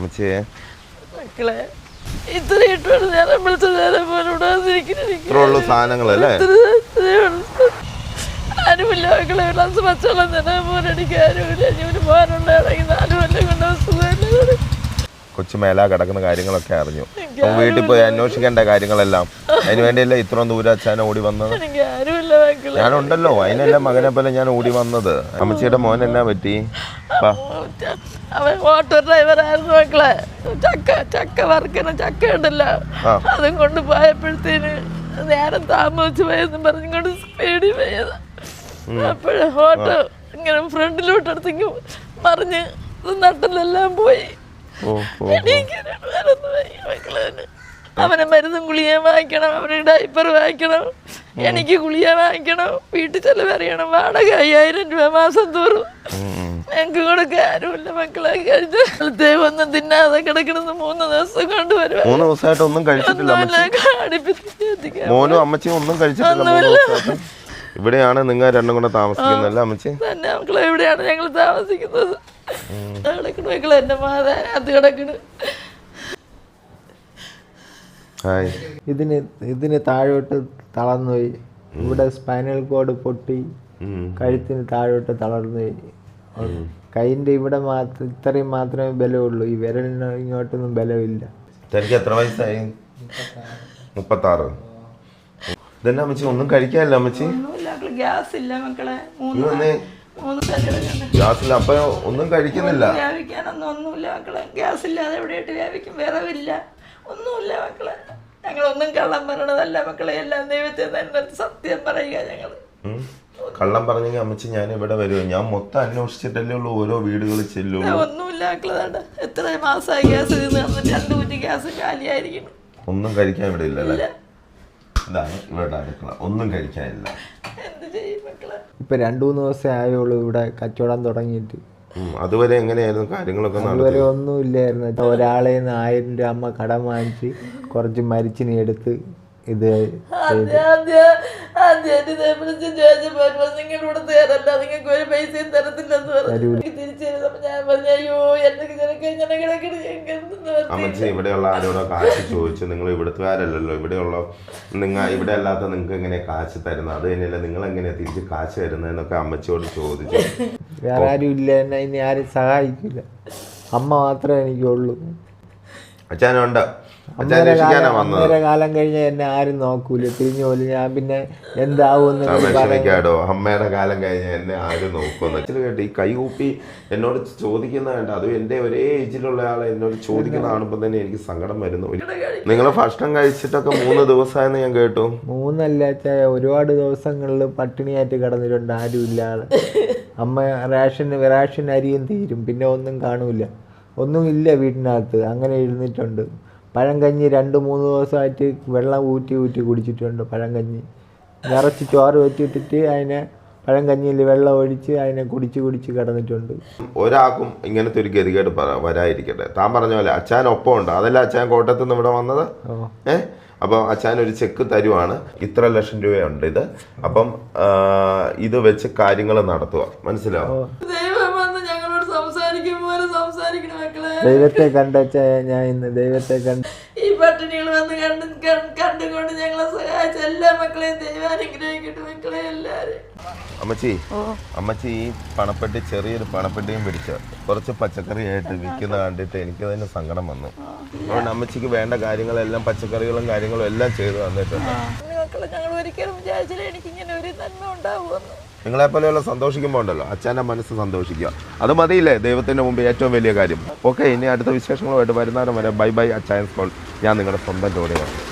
അമ്മച്ചിയെ മക്കളെ ഇത്രയിട്ടുള്ള നേരം വിളിച്ച നേരം പോലും ഇത്ര ഉള്ളു സാധനങ്ങളല്ലേ? ആരുമില്ല മക്കളെ ഒരു ഗ്ലാസ് പച്ചവെള്ളം തന്നെ പോലെ എനിക്ക് ആരുമില്ല. ഇനി ഒരു പോകാനുണ്ടാണെങ്കിൽ നാല് കൊല്ലം കൊണ്ട് സുഖമില്ല കൊച്ചു മേലാ കിടക്കുന്ന കാര്യങ്ങളൊക്കെ അറിഞ്ഞു. വീട്ടിൽ പോയി അന്വേഷിക്കേണ്ട കാര്യങ്ങളെല്ലാം. അതിന് വേണ്ടിയല്ലേ ഇത്രയും ദൂരെ അച്ഛനെ ഓടി വന്നത്? ഞാനുണ്ടല്ലോ അതിനെല്ലാം മകനെ പോലെ ഞാൻ ഓടി വന്നത്. അമ്മച്ചിയുടെ മോൻ എന്നാ പറ്റി? അവൻ ഓട്ടോ ഡ്രൈവറായിരുന്നു മക്കളെ. ചക്ക ചക്ക വറുക്കണ ചക്ക ഉണ്ടല്ലോ. ആ. അതും കൊണ്ട് പോയപ്പോഴത്തേന് നേരം താമസിച്ചു പോയെന്ന് പറഞ്ഞുകൊണ്ട് സ്പീഡിൽ പോയത്. അപ്പോഴേ ഓട്ടോ ഇങ്ങനെ ഫ്രണ്ടിലോട്ടെടുത്തേക്ക് മറിഞ്ഞ് നട്ടിലെല്ലാം പോയി. അവനെ. മരുന്നും ഗുളിയ വാങ്ങിക്കണം അവന് ഡൈപ്പർ വാങ്ങിക്കണം എനിക്ക് ഗുളിയ വാങ്ങിക്കണം വീട്ടിൽ ചെലവറിയണം വാടക അയ്യായിരം രൂപ മാസം തോറും. ഞങ്ങൾക്ക് കൊടുക്കാൻ ആരുമില്ല മക്കളെ കഴിഞ്ഞ. കാലത്തെ ഒന്നും തിന്നാതെ കിടക്കണമെന്ന് മൂന്ന് ദിവസം കൊണ്ടുവരുവാ മൂന്ന് ദിവസമായിട്ട് ഒന്നും കഴിച്ചിട്ടില്ല അമ്മച്ചി. മോനും അമ്മച്ചിയും ഒന്നും കഴിച്ചിട്ടില്ല മൂന്ന് ദിവസമായിട്ട്. ഇവിടെയാണ് നിങ്ങൾ രണ്ടും കൂടെ താമസിക്കുന്നല്ലേ അമ്മച്ചി? തന്നെ മക്കളെ എവിടെയാണ് ഞങ്ങൾ താമസിക്കുന്നത്. കിടക്കണ മക്കളെ എന്റെ മാതാനത്ത് കിടക്കണ്. ഹായ്. ഇതിന് ഇതിന് താഴോട്ട് തളർന്നുപോയി. ഇവിടെ സ്പൈനൽ കോഡ് പൊട്ടി. ഉം. കഴുത്തിന് താഴോട്ട് തളർന്നുപോയി. കൈന്റെ ഇവിടെ മാത്രം ഇത്രയും മാത്രമേ ബലമുള്ളൂ. ഈ വിരലിന് ഇങ്ങോട്ടൊന്നും ബലമില്ല. തനിക്ക് എത്ര വയസ്സായി? മുപ്പത്താറ്. ഇതെന്നാ അമ്മച്ചി? ഒന്നും കഴിക്കാനില്ല അമ്മച്ചി? ഗ്യാസ് ഇല്ല മക്കളെ. മൂന്ന് ഗ്യാസില്ല അപ്പൊ ഒന്നും കഴിക്കുന്നില്ല. വ്യാപിക്കാനൊന്നും ഒന്നുമില്ല മക്കളെ. ഗ്യാസ് ഇല്ലാതെ എവിടെയായിട്ട് വ്യാപിക്കും? വിറവില്ല. ഒന്നുമില്ല മക്കളെ. ഞങ്ങളൊന്നും കള്ളം പറയണതല്ല മക്കളെ. എല്ലാം ദൈവത്തെ തന്നെ സത്യം പറയുക ഞങ്ങൾ. കള്ളം പറഞ്ഞെങ്കിൽ അമ്മച്ചി ഞാൻ ഇവിടെ വരുമോ ഞാൻ മൊത്തം അന്വേഷിച്ചിട്ടല്ലേ ഉള്ളൂ. ഓരോ വീടുകളിൽ ചെല്ലുള്ളൂ. ഒന്നുമില്ല മക്കളെ എത്ര മാസമായി ഗ്യാസ് തീർന്ന്. രണ്ട് കുറ്റി ഗ്യാസ് കാലിയായിരിക്കണം ഒന്നും കഴിക്കാൻ ഇവിടെ ഇല്ലല്ലേ ഇതാണ് ഇവിടെ അടുക്കള. ഒന്നും കഴിക്കാനില്ല എന്ത് രണ്ടു മക്കളെ? ഇപ്പം രണ്ട് മൂന്ന് ദിവസം ആയുള്ളൂ ഇവിടെ കച്ചവടം തുടങ്ങിയിട്ട്. അതുവരെ എങ്ങനെയായിരുന്നു കാര്യങ്ങളൊക്കെ അതുവരെ ഒന്നും ഇല്ലായിരുന്നു. ഒരാളെ നിന്ന് ആയിരം രൂപ അമ്മ കടം വാങ്ങിച്ച് കുറച്ച് മരിച്ചിനെ എടുത്ത് ഇത് അമ്മച്ചി ഇവിടെയുള്ള ആരോടോ കാശ് ചോദിച്ചു നിങ്ങൾ ഇവിടുത്തുകാരല്ലല്ലോ ഇവിടെയുള്ള നിങ്ങൾ ഇവിടെ അല്ലാത്ത നിങ്ങൾക്ക് എങ്ങനെ കാശ് തരുന്നത്? അത് തന്നെയല്ല നിങ്ങൾ എങ്ങനെയാ തിരിച്ച് കാശ് തരുന്നതെന്നൊക്കെ അമ്മച്ചിയോട് ചോദിച്ചു. വേറെ ആരും ഇല്ല എന്നെ ഇനി ആരും സഹായിക്കില്ല. അമ്മ മാത്രമേ എനിക്കുള്ളൂ. അച്ഛനുണ്ട്. കാലം കഴിഞ്ഞ എന്നെ ആരും നോക്കൂല. തിരിഞ്ഞു പോലും ഞാൻ പിന്നെ എന്താവും വിഷമിക്കാടോ അമ്മയുടെ കാലം കഴിഞ്ഞ എന്നെ ആരും നോക്കുമെന്ന്. കേട്ടോ ഈ കൈകൂപ്പി എന്നോട് ചോദിക്കുന്ന കണ്ട അതും എന്റെ ഒരേ ഏജിലുള്ള ആളെ എന്നോട് ചോദിക്കുന്ന കാണുമ്പോൾ തന്നെ എനിക്ക് സങ്കടം വരുന്നു. നിങ്ങൾ ഭക്ഷണം കഴിച്ചിട്ടൊക്കെ മൂന്ന് ദിവസമായെന്ന് ഞാൻ കേട്ടു. മൂന്നല്ല ഒരുപാട് ദിവസങ്ങളിൽ പട്ടിണിയായിട്ട് കിടന്നിട്ടുണ്ട്. ആരും ഇല്ലാതെ അമ്മ റേഷൻ റേഷൻ അരിയും തീരും. പിന്നെ ഒന്നും കാണൂല. ഒന്നും ഇല്ല വീട്ടിനകത്ത്. അങ്ങനെ ഇരുന്നിട്ടുണ്ട്. പഴങ്കഞ്ഞി രണ്ട് മൂന്ന് ദിവസമായിട്ട് വെള്ളം ഊറ്റി ഊറ്റി കുടിച്ചിട്ടുണ്ട് പഴങ്കഞ്ഞി. നിറച്ച് ചോറ് വെച്ചിട്ടിട്ട് അതിനെ പഴങ്കഞ്ഞിയിൽ വെള്ളം ഒഴിച്ച് അതിനെ കുടിച്ച് കുടിച്ച് കിടന്നിട്ടുണ്ട്. ഒരാൾക്കും ഇങ്ങനത്തെ ഒരു ഗതികേട് പറ- വരാതിരിക്കട്ടെ. താൻ പറഞ്ഞ പോലെ അച്ഛൻ ഒപ്പം ഉണ്ട് അതല്ല അച്ഛൻ കോട്ടയത്ത് നിന്ന് ഇവിടെ വന്നത്? ഏഹ് ഏ? അപ്പം അച്ഛൻ ഒരു ചെക്ക് തരുവാണ്. ഇത്ര ലക്ഷം രൂപയുണ്ട് ഇത്. അപ്പം ഇത് വെച്ച് കാര്യങ്ങൾ നടത്തുക. മനസ്സിലാവും ദൈവത്തെ കണ്ടച്ച ഞാൻ ഇന്ന് ദൈവത്തെ കണ്ട് ഈ പട്ടിണികൾ വന്ന് കണ്ട് കണ്ട് കണ്ടുകൊണ്ട് ഞങ്ങളെ സഹായിച്ച എല്ലാ മക്കളെയും ദൈവം അനുഗ്രഹിക്കട്ടെ മക്കളെ എല്ലാരും അമ്മച്ചി അമ്മച്ചി ഈ പണപ്പെട്ടി ചെറിയൊരു പണപ്പെട്ടിയും പിടിച്ച? കുറച്ച് പച്ചക്കറി ആയിട്ട് വിൽക്കുന്ന കണ്ടിട്ട് എനിക്ക് തന്നെ സങ്കടം വന്നു. അതുകൊണ്ട് അമ്മച്ചിക്ക് വേണ്ട കാര്യങ്ങളെല്ലാം പച്ചക്കറികളും കാര്യങ്ങളും എല്ലാം ചെയ്തു തന്നിട്ടുണ്ട്. മക്കളെ ഞങ്ങൾ ഒരിക്കലും വിചാരിച്ചില്ല എനിക്കിങ്ങനെ ഒരു നന്മ ഉണ്ടാവുമെന്ന്. നിങ്ങളെ പോലെയുള്ള സന്തോഷിക്കുമ്പോൾ ഉണ്ടല്ലോ. അച്ഛന്റെ മനസ്സ് സന്തോഷിക്കുക. അത് മതിയില്ലേ? ദൈവത്തിന്റെ മുമ്പ് ഏറ്റവും വലിയ കാര്യം. ഓക്കെ ഇനി അടുത്ത വിശേഷങ്ങളുമായിട്ട് വരുന്നവരെ വരെ ബൈ ബൈ അച്ചായൻസ് കോൾ ഞാൻ നിങ്ങളുടെ സ്വന്തം ജോഡിയാണ്.